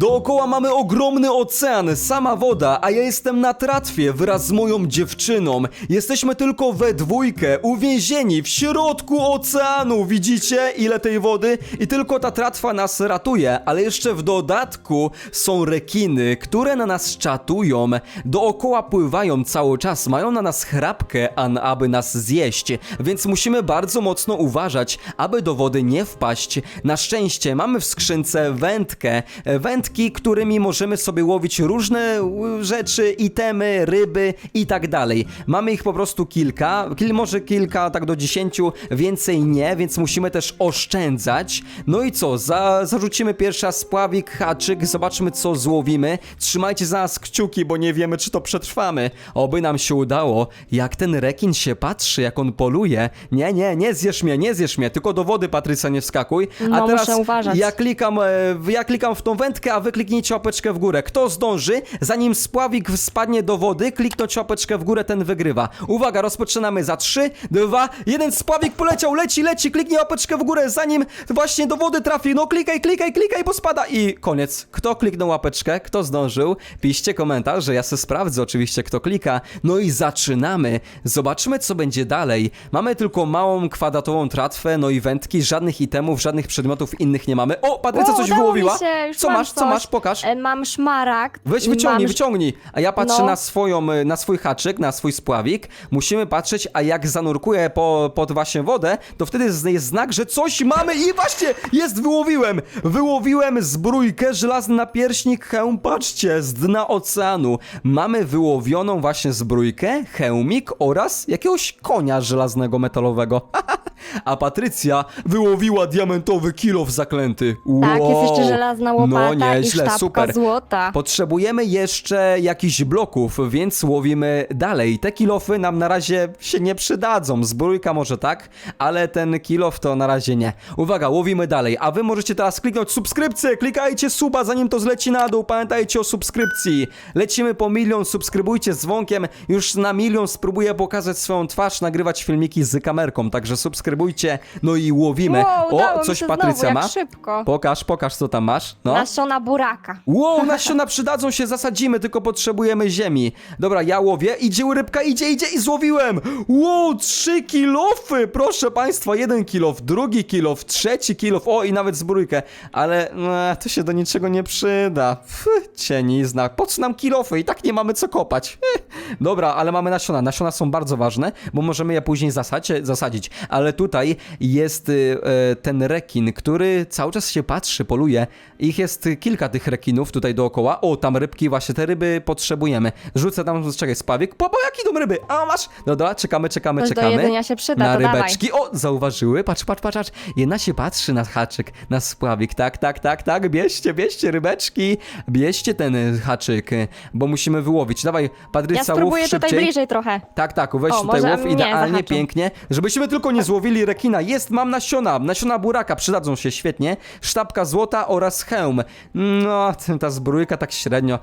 Dookoła mamy ogromny ocean, sama woda, a ja jestem na tratwie wraz z moją dziewczyną. Jesteśmy tylko we dwójkę, uwięzieni w środku oceanu. Widzicie ile tej wody? I tylko ta tratwa nas ratuje, ale jeszcze w dodatku są rekiny, które na nas czatują. Dookoła pływają cały czas, mają na nas chrapkę, an aby nas zjeść, więc musimy bardzo mocno uważać, aby do wody nie wpaść. Na szczęście mamy w skrzynce wędkę, e, wędki, którymi możemy sobie łowić różne rzeczy, itemy, ryby i tak dalej. Mamy ich po prostu kilka, kil, może kilka, tak do dziesięciu, więcej nie, więc musimy też oszczędzać. No i co, za, zarzucimy pierwszy raz spławik, haczyk, zobaczmy co złowimy. Trzymajcie za nas kciuki, bo nie wiemy czy to przetrwamy. Oby nam się udało. Jak ten rekin się patrzy, jak on poluje. Nie, nie, nie zjesz mnie, nie zjesz mnie, tylko do wody Patrycja nie wskakuj. A No, teraz muszę uważać. ja klikam, e, ja klikam w tą wędkę, a wy kliknijcie łapeczkę w górę. Kto zdąży, zanim spławik spadnie do wody, kliknąć łapeczkę w górę, ten wygrywa. Uwaga, rozpoczynamy za 3, 2, 1, spławik poleciał, leci, leci, kliknij łapeczkę w górę, zanim właśnie do wody trafi. No klikaj, klikaj, klikaj, bo spada i koniec. Kto kliknął łapeczkę, kto zdążył, piszcie komentarz, że ja se sprawdzę oczywiście, kto klika. No i zaczynamy. Zobaczmy, co będzie dalej. Mamy tylko małą kwadratową tratwę, no i wędki, żadnych itemów, żadnych przedmiotów innych nie mamy. O, Patrycja coś udało wyłowiła. Się, już co mam masz, co. masz, pokaż. E, Mam szmaragd. Weź wyciągnij, mam... wyciągnij. A ja patrzę No. na swoją, y, na swój haczyk, na swój spławik. Musimy patrzeć, a jak zanurkuję po, pod właśnie wodę, to wtedy z- jest znak, że coś mamy i właśnie jest, wyłowiłem. Wyłowiłem zbrójkę, żelazny napierśnik, hełm, patrzcie, z dna oceanu. Mamy wyłowioną właśnie zbrójkę, hełmik oraz jakiegoś konia żelaznego, metalowego. A Patrycja wyłowiła diamentowy kilof zaklęty. Tak, jest jeszcze żelazna łopata no, i nieźle, sztabka super. złota. Potrzebujemy jeszcze jakichś bloków, więc łowimy dalej. Te kilofy nam na razie się nie przydadzą. Zbrójka może tak, ale ten kilof to na razie nie. Uwaga, łowimy dalej. A wy możecie teraz kliknąć subskrypcję. Klikajcie suba, zanim to zleci na dół. Pamiętajcie o subskrypcji. Lecimy po milion, subskrybujcie z dzwonkiem. Już na milion spróbuję pokazać swoją twarz, nagrywać filmiki z kamerką, także subskrybujcie. No i łowimy. Wow, udało o, mi coś się Patrycja znowu, ma? jak szybko. Pokaż, pokaż co tam masz. No. Nasiona buraka. Wow, nasiona przydadzą się, zasadzimy, tylko potrzebujemy ziemi. Dobra, ja łowię, idzie rybka, idzie, idzie i złowiłem! Wow, trzy kilofy! Proszę państwa, jeden kilof, drugi kilof, trzeci kilof, o i nawet zbrójkę. Ale e, to się do niczego nie przyda. Pff, cienizna, po co nam kilofy? I tak nie mamy co kopać. Dobra, ale mamy nasiona. Nasiona są bardzo ważne, bo możemy je później zasadzie, zasadzić. Ale tutaj jest y, e, ten rekin, który cały czas się patrzy, poluje. Ich jest kilka tych rekinów tutaj dookoła. O, tam rybki, właśnie te ryby potrzebujemy. Rzucę tam, czekaj, spawik. Popa, jak idą ryby? A, masz? Dobra, czekamy, czekamy, Coś do czekamy. jedzenia się przyda, na to dawaj. rybeczki. O, zauważyły? Patrz, patrz, patrz, patrz. Jedna się patrzy na haczyk, na spławik. Tak, tak, tak, tak. Bierzcie, bierzcie rybeczki. Bierzcie ten y, haczyk, y, bo musimy wyłowić. Dawaj, Patrycja, Ja spróbuję łów tutaj szybciej. bliżej trochę. Tak, tak, weź O, tutaj może mnie idealnie, pięknie. Żebyśmy tylko nie złowili rekina. Jest, mam nasiona, nasiona buraka, przydadzą się świetnie. Sztabka złota oraz hełm. No, ta zbrójka tak średnio.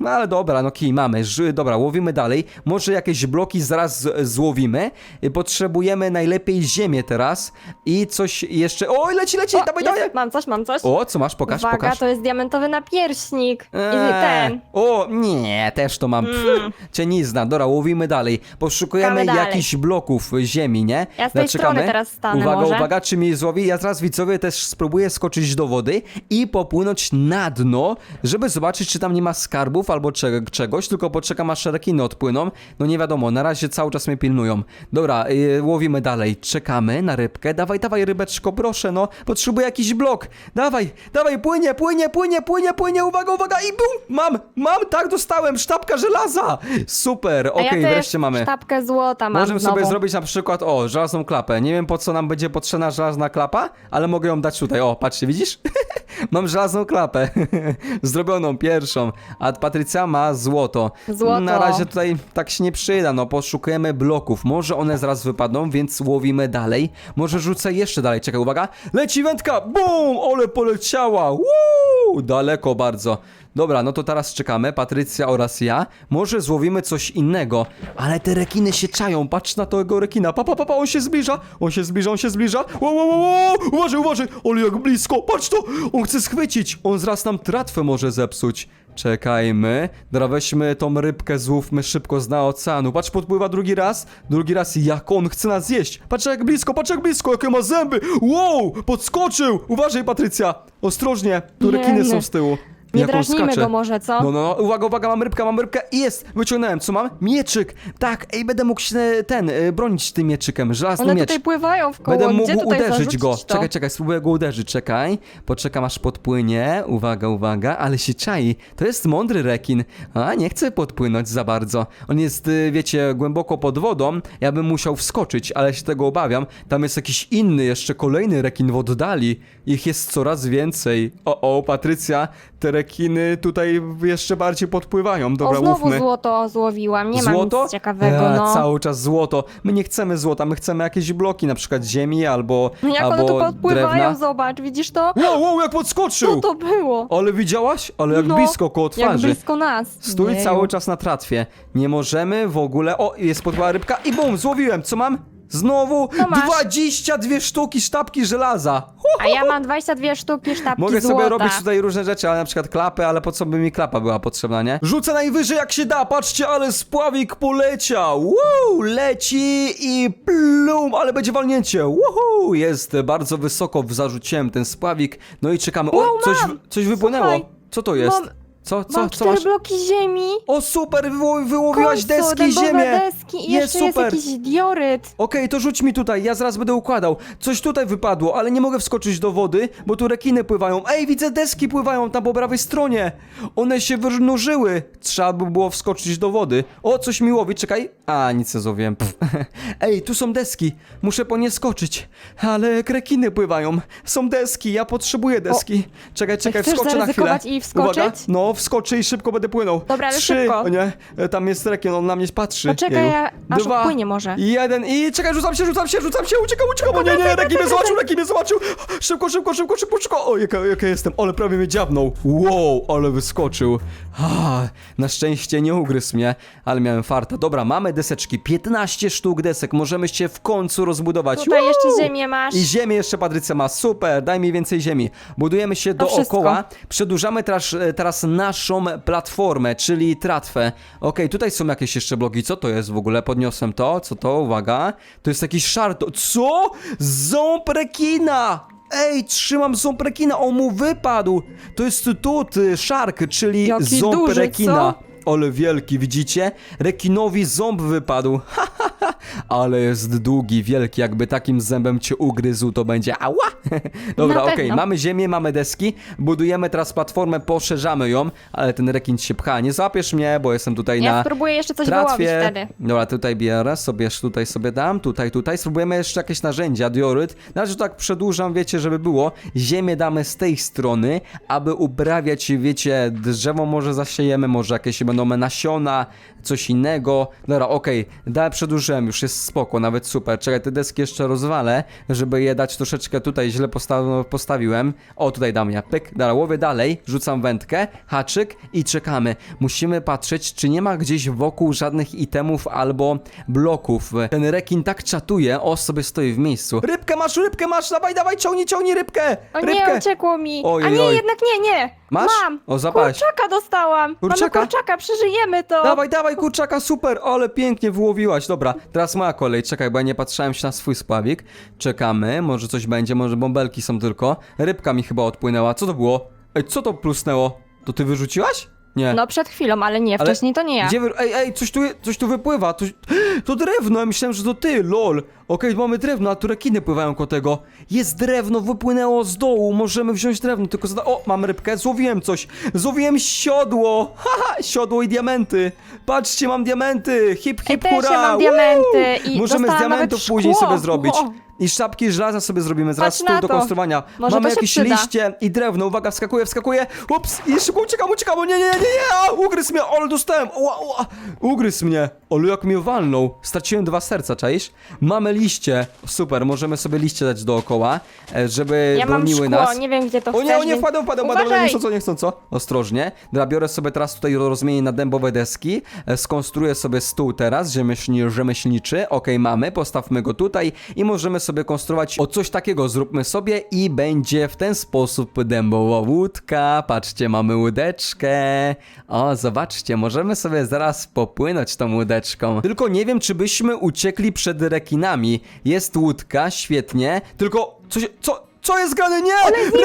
No ale dobra, no kij mamy. Ż dobra, łowimy dalej. Może jakieś bloki zaraz złowimy. Y, Potrzebujemy najlepiej ziemię teraz. I coś jeszcze... Oj, leci, leci, O, dawaj, jest, dawaj. mam coś, mam coś. O, co masz? Pokaż, Uwaga, pokaż. to jest diamentowy napierśnik. I Eee, ten. O, nie, też to mam. Mm. Cienizna, dobra, łowimy dalej. Poszukujemy dalej. jakichś bloków ziemi, nie? Ja z tej strony teraz stanę Uwaga, może. uwaga, czy mi złowi? Ja teraz widzowie też spróbuję skoczyć do wody i popłynąć na dno, żeby zobaczyć, czy tam nie ma skarbów albo cze czegoś, tylko poczekam aż rekiny odpłyną. No nie wiadomo, na razie cały czas mnie pilnują. Dobra, yy, łowimy dalej, czekamy na rybkę. Dawaj, dawaj rybeczko, proszę, no. Potrzebuję jakiś blok. Dawaj, dawaj, płynie, płynie, płynie, płynie, płynie, uwaga, uwaga i bum! Mam, mam, tak, dostałem, sztabka żelaza! Super, A okej, ja też wreszcie mamy. sztabkę złota mam Możemy znowu. sobie zrobić na przykład, o, żelazną klapę. Nie wiem po co nam będzie potrzebna żelazna klapa, ale mogę ją dać tutaj. O, patrzcie, widzisz? Mam żelazną klapę. Zrobioną pierwszą. A Patrycja ma złoto. Złoto. Na razie tutaj tak się nie przyda, no poszukujemy bloków. Może one zaraz wypadną, więc łowimy dalej. Może rzucę jeszcze dalej. Czekaj, uwaga. Leci wędka! Bum! Ole poleciała! Woo! Daleko bardzo. Dobra, no to teraz czekamy, Patrycja oraz ja. Może złowimy coś innego, ale te rekiny się czają. Patrz na tego rekina. Pa, pa, pa, pa, on się zbliża. On się zbliża, on się zbliża. Wo, wo, wo, wo. Uważaj, uważaj. Ale jak blisko. Patrz to. On chce schwycić. On zaraz nam tratwę może zepsuć. Czekajmy. Dobra, weźmy tą rybkę, złówmy szybko z na oceanu. Patrz, podpływa drugi raz. Drugi raz, jak on chce nas zjeść. Patrz jak blisko, patrz jak blisko, jakie ma zęby. Wow, podskoczył. Uważaj, Patrycja. Ostrożnie, tu rekiny są z tyłu. Nie Jak on drażnijmy skacze. go może, co? No, no, no, uwaga, uwaga, mam rybkę, mam rybkę i jest, wyciągnąłem, co mam? Mieczyk, tak, ej, będę mógł się ten, y, bronić tym mieczykiem, żelazny One miecz. tutaj pływają w koło. Będę Gdzie mógł tutaj uderzyć zarzucić go. To? Czekaj, czekaj, spróbuję go uderzyć, czekaj. Poczekam aż podpłynie. Uwaga, uwaga, ale się czai. To jest mądry rekin. A, nie chce podpłynąć za bardzo. On jest, y, wiecie, głęboko pod wodą. Ja bym musiał wskoczyć, ale się tego obawiam. Tam jest jakiś inny, jeszcze kolejny rekin w oddali. Ich jest coraz więcej. O, o, Patrycja, te rekiny tutaj jeszcze bardziej podpływają. Dobra, o, znowu łówmy. złoto złowiłam. Nie Złoto? mam nic ciekawego, E, no. Cały czas złoto. My nie chcemy złota, my chcemy jakieś bloki, na przykład ziemi albo, No jak one albo tu podpływają, drewna. zobacz, widzisz to? Wow, wow, jak Co podskoczył! to było? Ale widziałaś? Ale jak No, blisko koło Jak twarzy. blisko nas. Stój Jeju. cały czas na tratwie. Nie możemy w ogóle... O, jest podpływa rybka i bum, złowiłem. Co mam? Znowu No masz. 22 sztuki sztabki żelaza. A ja mam 22 sztuki sztabki Mogę złota. sobie robić tutaj różne rzeczy, ale na przykład klapy, ale po co by mi klapa była potrzebna, nie? Rzucę najwyżej jak się da, patrzcie, ale spławik poleciał! Woo! Leci i plum, ale będzie walnięcie! Woohoo! Jest bardzo wysoko, zarzuciłem ten spławik, no i czekamy. O, Wow, coś, mam! coś wypłynęło. Słuchaj, Co to jest? mam- Co, co, Mam co cztery masz? bloki ziemi. O, super, wyło wyłowiłaś Końcu, deski i dębowe ziemię! deski i Jest jeszcze super. jest jakiś dioryt. Okej, to rzuć mi tutaj, ja zaraz będę układał. Coś tutaj wypadło, ale nie mogę wskoczyć do wody, bo tu rekiny pływają. Ej, widzę deski pływają tam po prawej stronie. One się wynurzyły. Trzeba by było wskoczyć do wody. O, coś mi łowi, czekaj. A, nic nie złowiłem. Pff. Ej, tu są deski. Muszę po nie skoczyć. Ale rekiny pływają. Są deski, ja potrzebuję deski. Czekaj, czekaj, Chcesz wskoczę na chwilę. zaryzykować i wskoczyć? Uwaga. No, wskoczę i szybko będę płynął. Dobra, ale Trzy. szybko. O nie, e, tam jest rekin, on na mnie patrzy. Poczekaj, Jeju. ja- aż Dwa. odpłynie może. Jeden i czekaj, rzucam się, rzucam się, rzucam się, uciekam, uciekam, o nie, nie, rekin mnie zobaczył, rekin mnie zobaczył. Szybko, szybko, szybko, szybko, szybko. O, jaka, jaka jestem, ale prawie mnie dziabnął. Wow, ale wyskoczył. Ah, na szczęście nie ugryzł mnie, ale miałem farta. Dobra, mamy deseczki, 15 sztuk desek, możemy się w końcu rozbudować. Tutaj Woo! jeszcze ziemię masz. I ziemię jeszcze Patrycja ma, super, daj mi więcej ziemi. Budujemy się wszystko. dookoła, przedłużamy teraz, e, teraz naszą platformę, czyli tratwę. Okej, tutaj są jakieś jeszcze bloki, co to jest w ogóle? Podniosłem to, co to? Uwaga, to jest jakiś szart. Co? Ząb rekina! Ej, trzymam ząb rekina, on mu wypadł! To jest tut, y, szark, czyli Jaki ząb duży, rekina. co? Ale wielki, widzicie? Rekinowi ząb wypadł. Ale jest długi, wielki. Jakby takim zębem cię ugryzł, to będzie ała. Dobra, Na okej, pewno. mamy ziemię, mamy deski. Budujemy teraz platformę, poszerzamy ją, ale ten rekin się pcha. Nie zapiesz mnie, bo jestem tutaj Ja na spróbuję jeszcze coś wyłowić tratwie. wtedy. Dobra, tutaj bierę, sobie tutaj sobie dam, tutaj, tutaj. Spróbujemy jeszcze jakieś narzędzia, dioryt. Na razie to tak przedłużam, wiecie, żeby było. Ziemię damy z tej strony, aby uprawiać, wiecie, drzewo może zasiejemy, może jakieś będą nasiona, coś innego. Dobra, okej, okay. przedłużyłem, już jest spoko, nawet super. Czekaj, te deski jeszcze rozwalę, żeby je dać troszeczkę tutaj, źle posta postawiłem. O, tutaj dam ja, pyk, dobra, łowię dalej, rzucam wędkę, haczyk i czekamy. Musimy patrzeć, czy nie ma gdzieś wokół żadnych itemów albo bloków. Ten rekin tak czatuje, o, sobie stoi w miejscu. Rybkę masz, rybkę masz, dawaj, dawaj, ciągnij, ciągnij rybkę! O rybkę! nie, uciekło mi. Oj, A nie, oj. jednak nie, nie. Masz? Mam. O, zapaść. Kurczaka dostałam. Kurczaka? Mamy kurczaka, przeżyjemy to. Dawaj, dawaj, kurczaka, super, ale pięknie wyłowiłaś. Dobra, teraz moja kolej. Czekaj, bo ja nie patrzałem się na swój spławik. Czekamy, może coś będzie, może bąbelki są tylko. Rybka mi chyba odpłynęła. Co to było? Ej, co to plusnęło? To ty wyrzuciłaś? Nie. No przed chwilą, ale nie, Ale wcześniej to nie ja. Gdzie wy... Ej, ej, coś tu, coś tu wypływa. To, to drewno, ja myślałem, że to ty, lol. Okej, mamy drewno, a tu rekiny pływają koło tego. Jest drewno, wypłynęło z dołu, możemy wziąć drewno, tylko zada... O, mam rybkę, złowiłem coś. Złowiłem siodło. Haha, siodło i diamenty. Patrzcie, mam diamenty. Hip, Ej, hip, też hura. ja mam Woo! diamenty i Możemy z dostałam diamentów później szkło. sobie zrobić. I sztabki żelaza sobie zrobimy, zaraz Patrz stół do to. konstruowania. Może Mamy to się jakieś przyda. liście i drewno, uwaga, wskakuje, wskakuje. Ups, i szybko uciekam, uciekam, o nie, nie, nie, nie, a, ugryzł mnie, ale dostałem, ła, ugryzł mnie. Olu, jak mnie walnął. Straciłem dwa serca, czaisz? Mamy liście, super, możemy sobie liście dać dookoła, e, żeby Ja mam broniły szkło, nas. nie wiem gdzie to O chcesz, nie, o nie, więc- wpadłem, wpadłem, wpadłem, Uważaj! nie chcąco, nie chcąco. Ostrożnie. Dobra, biorę sobie teraz tutaj rozmienię na dębowe deski, e, skonstruuję sobie stół teraz, rzemieślni, rzemieślniczy, okej, mamy, postawmy go tutaj i możemy sobie konstruować o coś takiego, zróbmy sobie i będzie w ten sposób dębowa łódka, patrzcie, mamy łódeczkę, o, zobaczcie, możemy sobie zaraz popłynąć tą łódeczką, tylko nie wiem, czy byśmy uciekli przed rekinami, jest łódka, świetnie, tylko, co się, co, co jest grane, nie,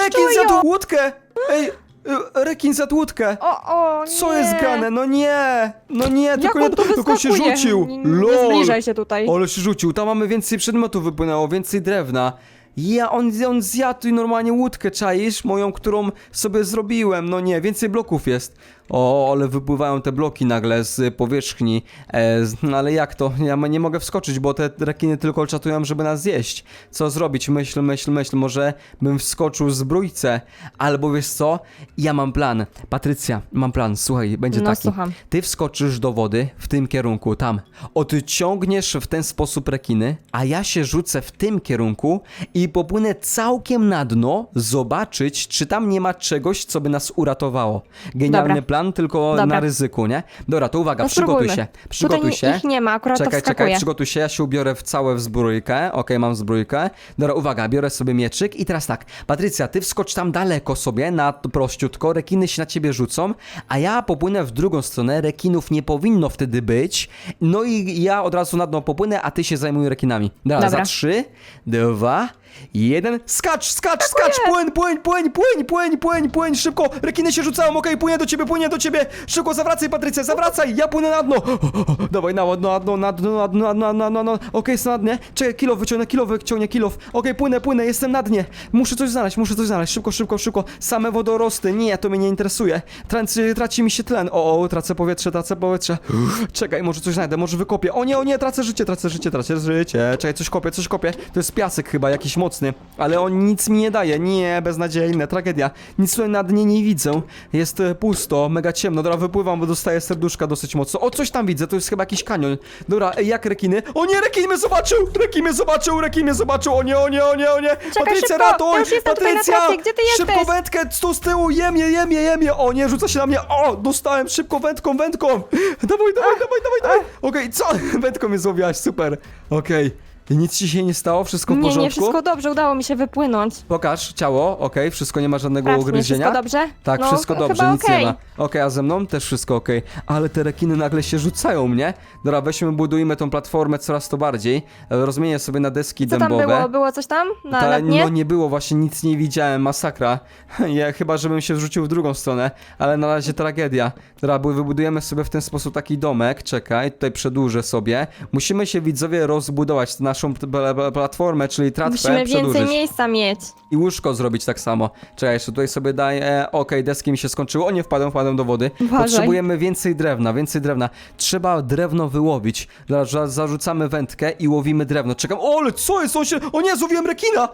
rekin ją. łódkę, ej, y, rekin za łódkę, O, o, nie. co jest grane? No nie! No nie, Jak tylko, on nie, tu tylko się wyskakuje? rzucił! Nie, nie LOL! zbliżaj się tutaj. Ale się rzucił, tam mamy więcej przedmiotów wypłynęło, więcej drewna. Ja, on, on zjadł i normalnie łódkę, czaisz? Moją, którą sobie zrobiłem, no nie, więcej bloków jest. O, ale wypływają te bloki nagle z powierzchni. E, z, no ale jak to? Ja nie mogę wskoczyć, bo te rekiny tylko czatują, żeby nas zjeść. Co zrobić? Myśl, myśl, myśl. Może bym wskoczył z brójce. Albo wiesz co? Ja mam plan. Patrycja, mam plan. Słuchaj, będzie No, taki. słucham. Ty wskoczysz do wody w tym kierunku, tam. Odciągniesz w ten sposób rekiny, a ja się rzucę w tym kierunku i popłynę całkiem na dno, zobaczyć, czy tam nie ma czegoś, co by nas uratowało. Genialny Dobra. plan, tylko Dobra. na ryzyku, nie? Dobra, to uwaga, No, przygotuj spróbujmy. się. Przygotuj Tutaj się. ich nie ma, akurat to Czekaj, wskakuje. czekaj, przygotuj się, ja się ubiorę w całe w zbrójkę. Okej, mam zbrójkę. Dobra, uwaga, biorę sobie mieczyk i teraz tak. Patrycja, ty wskocz tam daleko sobie, na prościutko, rekiny się na ciebie rzucą, a ja popłynę w drugą stronę, rekinów nie powinno wtedy być, no i ja od razu na dno popłynę, a ty się zajmuj rekinami. Dobra, Dobra. za trzy, dwa, jeden, skacz, skacz, skacz, płyń, płyń, płyń, płyń, płyń, płyń, płyń, szybko, rekiny się rzucają, okej, płynie do ciebie, płynie do ciebie, szybko, zawracaj, Patrycja, zawracaj, ja płynę na dno, o, o, o, dawaj, na dno, na dno, na dno, na dno, na dno, na dno, okej, jest na dnie, czekaj, kilo wyciągnę, kilo wyciągnie, kilo, okej, płynę, płynę, jestem na dnie, muszę coś znaleźć, muszę coś znaleźć, szybko, szybko, szybko, same wodorosty, nie, to mnie nie interesuje, traci, traci mi się tlen, o, o, tracę powietrze, tracę powietrze, czekaj, może coś znajdę, może wykopię, o nie, o nie, tracę życie, tracę życie, tracę życie, czekaj, coś kopię, coś kopię, to jest piasek chyba, jakiś mocny, ale on nic mi nie daje, nie, beznadziejne, tragedia, nic tutaj na dnie nie widzę, jest e, pusto, mega ciemno, dobra, wypływam, bo dostaję serduszka dosyć mocno, o, coś tam widzę, to jest chyba jakiś kanion, dobra, ej, jak rekiny, o nie, rekin mnie zobaczył, rekin mnie zobaczył, rekin mnie zobaczył, o nie, o nie, o nie, o nie, Patrycja, szybko, ratuj, ja już jestem tutaj na Patrycja, trasie, gdzie ty szybko jesteś? wędkę, tu z tyłu, jemie, jemie, jemie, o nie, rzuca się na mnie, o, dostałem, szybko wędką, wędką, dawaj, dawaj, dawaj, dawaj, dawaj, okej, co, wędką mnie złowiłaś, super, okej, nic ci się nie stało, wszystko w Nie, porządku? nie, wszystko dobrze, udało mi się wypłynąć. Pokaż ciało, okej, wszystko nie ma żadnego Sprawdź mnie, ugryzienia. wszystko dobrze? Tak, No, wszystko dobrze, nic okej. nie ma. Okej, a ze mną też wszystko okej. Ale te rekiny nagle się rzucają mnie. Dobra, weźmy, budujmy tą platformę coraz to bardziej. E, Rozmienię sobie na deski Co tam dębowe. było? Było coś tam? Na, Ta, na dnie? no nie było, właśnie nic nie widziałem, masakra. Ja chyba, żebym się wrzucił w drugą stronę, ale na razie tragedia. Dobra, bo wybudujemy sobie w ten sposób taki domek, czekaj, tutaj przedłużę sobie. Musimy się, widzowie, rozbudować naszą platformę, czyli tratwę Musimy więcej przedłużyć. miejsca mieć. I łóżko zrobić tak samo. Czekaj, jeszcze tutaj sobie daję. E, Okej, deski mi się skończyły. O nie, wpadłem, wpadłem do wody. Uważaj. Potrzebujemy więcej drewna, więcej drewna. Trzeba drewno wyłowić. Za- zarzucamy wędkę i łowimy drewno. Czekam. O, ale co jest? On się. O nie, złowiłem rekina!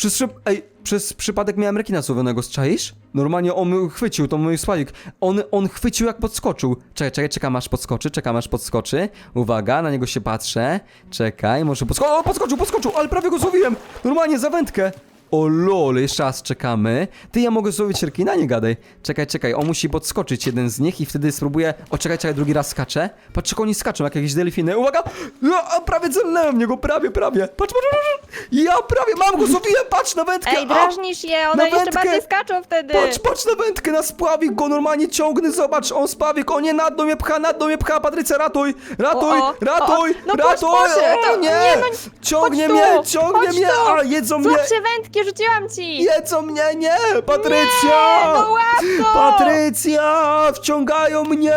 Przez, szyb... Ej, przez przypadek miałem rekina złowionego, czaisz? Normalnie on chwycił, to mój spalik. On, on chwycił jak podskoczył. Czekaj, czekaj, czekam aż podskoczy, czekam aż podskoczy. Uwaga, na niego się patrzę. Czekaj, może podskoczył. O, podskoczył, podskoczył, ale prawie go złowiłem. Normalnie za wędkę. O lol, jeszcze raz czekamy. Ty, ja mogę złowić rekina? Nie gadaj. Czekaj, czekaj, on musi podskoczyć jeden z nich i wtedy spróbuję... O, czekaj, czekaj, drugi raz skacze. Patrz, jak oni skaczą, jak jakieś delfiny. Uwaga! Ja, a, prawie celnąłem w niego, prawie, prawie. Patrz, patrz, patrz, patrz. Ja prawie mam go, złowiłem, patrz na wędkę. Ej, drażnisz je, one jeszcze wędkę. bardziej skaczą wtedy. Patrz, patrz na wędkę, na spławik go normalnie ciągny, zobacz, on spławik, o nie, na dno mnie pcha, na dno mnie pcha, Patrycja, ratuj, ratuj, O, o, ratuj, o, no ratuj, patrz, patrz, o nie, nie, no, ciągnie mnie, tu, ciągnie mnie, tu. a jedzą mnie, Złap się wędki, rzuciłam ci. jedzą mnie, nie, Patrycja, Nie, no to. Patrycja, wciągają mnie,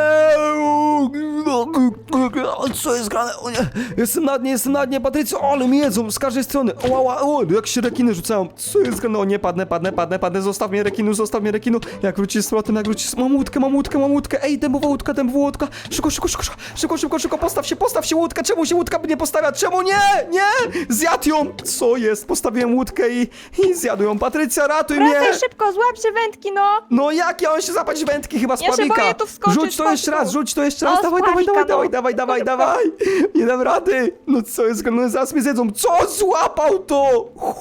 Co jest grane? O nie, jestem na dnie, jestem na dnie, Patrycja, ale mnie jedzą z każdej strony. O, o, o, jak się rekiny rzucają. Co jest grane? O nie, padnę, padnę, padnę, padnę, zostaw mnie rekinu, zostaw mnie rekinu. Jak wrócisz z powrotem, jak wrócisz, mam łódkę, mam łódkę, mam łódkę. Ej, dębowa łódka, dębowa łódka. Szybko, szybko, szybko, szybko, szybko, szybko, postaw się, postaw się łódka. Czemu się łódka nie postawia? Czemu nie? Nie! Zjadł ją! Co jest? Postawiłem łódkę i, i zjadł ją. Patrycja, ratuj mnie! Wracaj szybko, złap się wędki, no! No jak ja on się zapać wędki chyba z Ja się boję tu wskoczyć, Rzuć to chodź jeszcze tu. raz, rzuć to jeszcze raz, O, z dawaj, dawaj, dawaj, no. dawaj, dawaj, Szybko. dawaj. Nie dam rady. No co jest grane? Zaraz mnie zjedzą. Co? Złapał to! Hu.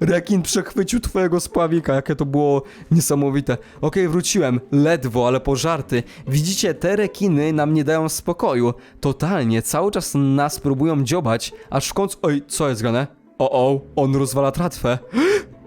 Rekin przechwycił twojego spławika, jakie to było niesamowite. Okej, wróciłem. Ledwo, ale po żarty. Widzicie, te rekiny nam nie dają spokoju. Totalnie, cały czas nas próbują dziobać, aż w końcu... Oj, co jest grane? O, o, on rozwala tratwę.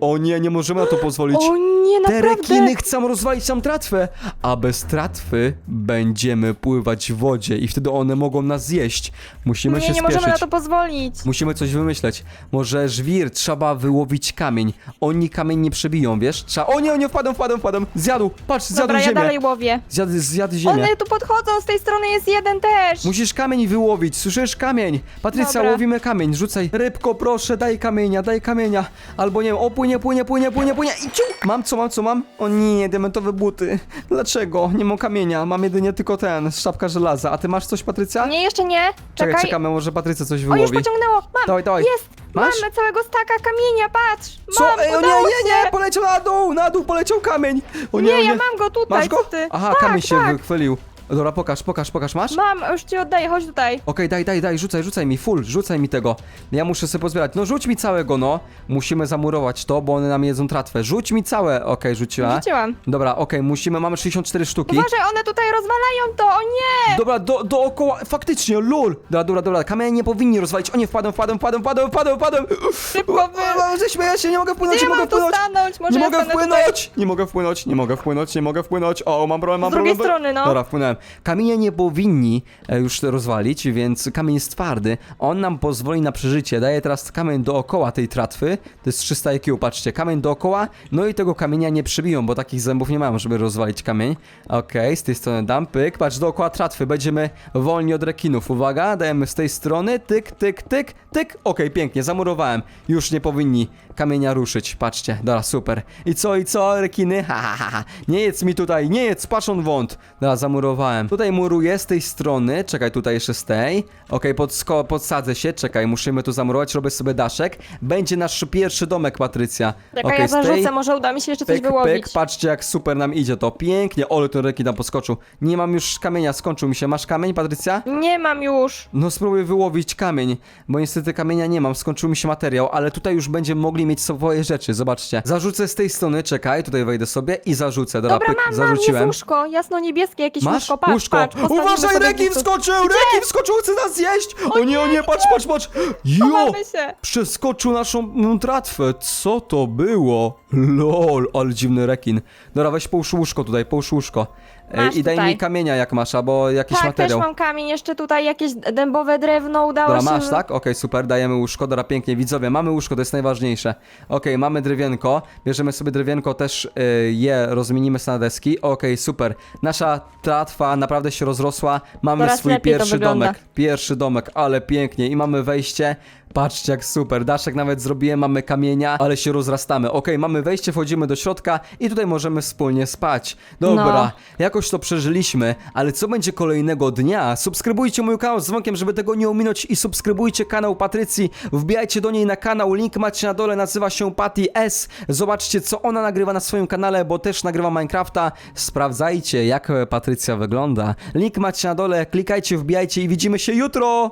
O nie, nie możemy na to pozwolić. O nie, Te naprawdę! rekiny chcą rozwalić nam tratwę, a bez tratwy będziemy pływać w wodzie i wtedy one mogą nas zjeść. Musimy Nie, się nie spieszyć. możemy na to pozwolić. Musimy coś wymyśleć. Może żwir trzeba wyłowić kamień. Oni kamień nie przebiją, wiesz? Trzeba... O nie, o nie, wpadłem, wpadłem, wpadłem. Zjadł, patrz, zjadł Dobra, ja ziemię. dalej łowię. Zjadł, zjadł ziemię. One tu podchodzą, z tej strony jest jeden też. Musisz kamień wyłowić, słyszysz kamień? Patrycja, Dobra. łowimy kamień, rzucaj. Rybko, proszę, daj kamienia, daj kamienia. Albo nie wiem, o płynie, płynie, płynie, płynie, płynie i ciu! Mam co, mam co, mam? O nie, diamentowe buty. Dlaczego? Nie mam kamienia, mam jedynie tylko ten, sztabka żelaza. A ty masz coś, Patrycja? Nie, jeszcze nie. Czekaj, Czekaj. czekamy, może Patrycja coś O, już wyłowi. pociągnęło. Mam. Dawaj, dawaj. Jest. Masz? Mamy całego staka kamienia, patrz. Co? Mam, Ej, o nie, udało nie, nie, się. poleciał na dół, na dół poleciał kamień. O nie, Nie, o ja mam go tutaj, Masz go? co ty? Aha, tak, kamień się tak. wychwylił. Dobra, pokaż, pokaż, pokaż, masz? Mam, już ci oddaję, chodź tutaj. Okej, daj, daj, daj, rzucaj, rzucaj mi, full, rzucaj mi tego. Ja muszę sobie pozbierać. No rzuć mi całego, no. Musimy zamurować to, bo one nam jedzą tratwę. Rzuć mi całe. Okej, rzuciła. Rzuciłam. Dobra, okej, musimy, mamy 64 sztuki. Uważaj, one tutaj rozwalają to, o nie! Dobra, do, dookoła, faktycznie, lol. Dobra, dobra, dobra, kamienie nie powinni rozwalić. O nie, wpadłem, wpadłem, wpadłem, wpadłem, wpadłem, wpadłem. Szybko wy... Ześmieję się, nie mogę wpłynąć, nie ja mogę tu wpłynąć. stanąć? Może Nie ja mogę stanę tutaj? wpłynąć! Nie mogę wpłynąć, nie mogę wpłynąć, nie mogę wpłynąć. O, mam problem, mam Z drugiej problem. strony, no. Dobra, wpłynąłem. Kamienie nie powinni e, już rozwalić, więc kamień jest twardy. On nam pozwoli na przeżycie. Daję teraz kamień dookoła tej tratwy. To jest 300 IQ, patrzcie. Kamień dookoła, no i tego kamienia nie przybiją, bo takich zębów nie mam, żeby rozwalić kamień. Okej, z tej strony dam pyk. Patrz, dookoła tratwy. Będziemy wolni od rekinów. Uwaga, dajemy z tej strony. Tyk, tyk, tyk, tyk. Okej, pięknie, zamurowałem. Już nie powinni kamienia ruszyć. Patrzcie, dobra, super. I co, i co, rekiny? Ha, ha, ha, ha. Nie jedz mi tutaj, nie jedz, patrz on wąt. Dobra, zamurowałem. Tutaj muruję z tej strony. Czekaj, tutaj jeszcze z tej. Okej, podsko- podsadzę się. Czekaj, musimy tu zamurować. Robię sobie daszek. Będzie nasz pierwszy domek, Patrycja. Czekaj, Okej, ja z tej- zarzucę, może uda mi się jeszcze coś Pyk, wyłowić. pyk, patrzcie jak super nam idzie to. Pięknie. Ole, ten rekin tam poskoczył. Nie mam już kamienia, skończył mi się. Masz kamień, Patrycja? Nie mam już. No spróbuj wyłowić kamień, bo niestety kamienia nie mam, skończył mi się materiał, ale tutaj już będziemy mogli mieć swoje rzeczy, zobaczcie. Zarzucę z tej strony, czekaj, tutaj wejdę sobie i zarzucę, dobra, Dobra, pyk, mam, mam, zarzuciłem. jest łóżko, jasno-niebieskie jakieś Masz? łóżko, patrz, Łóżko. patrz. postawimy Uważaj, sobie rekin gdzieś tu. wskoczył, rekin wskoczył, chce nas zjeść! O nie, o nie, patrz, patrz, patrz! Jo! Chowamy się. Przeskoczył naszą mm, tratwę, co to było? Lol, ale dziwny rekin. Dobra, weź połóż łóżko tutaj, połóż łóżko. E, Masz I daj tutaj. mi kamienia jak masz, albo jakiś Tak, materiał. też mam kamień, jeszcze tutaj jakieś dębowe drewno udało Dobra, się... masz, tak? Okej, super, dajemy łóżko, dobra, pięknie, widzowie, mamy łóżko, to jest najważniejsze. Okej, mamy drewienko, bierzemy sobie drewienko, też y, je rozmienimy sobie na deski. Okej, super. Nasza tratwa naprawdę się rozrosła, mamy Coraz swój lepiej to pierwszy wygląda. domek. Pierwszy domek, ale pięknie i mamy wejście. Patrzcie jak super, daszek nawet zrobiłem, mamy kamienia, ale się rozrastamy. Okej, mamy wejście, wchodzimy do środka i tutaj możemy wspólnie spać. Dobra, No. jakoś to przeżyliśmy, ale co będzie kolejnego dnia? Subskrybujcie mój kanał z dzwonkiem, żeby tego nie ominąć i subskrybujcie kanał Patrycji. Wbijajcie do niej na kanał, link macie na dole, nazywa się Patty S. Zobaczcie co ona nagrywa na swoim kanale, bo też nagrywa Minecrafta. Sprawdzajcie jak Patrycja wygląda. Link macie na dole, klikajcie, wbijajcie i widzimy się jutro!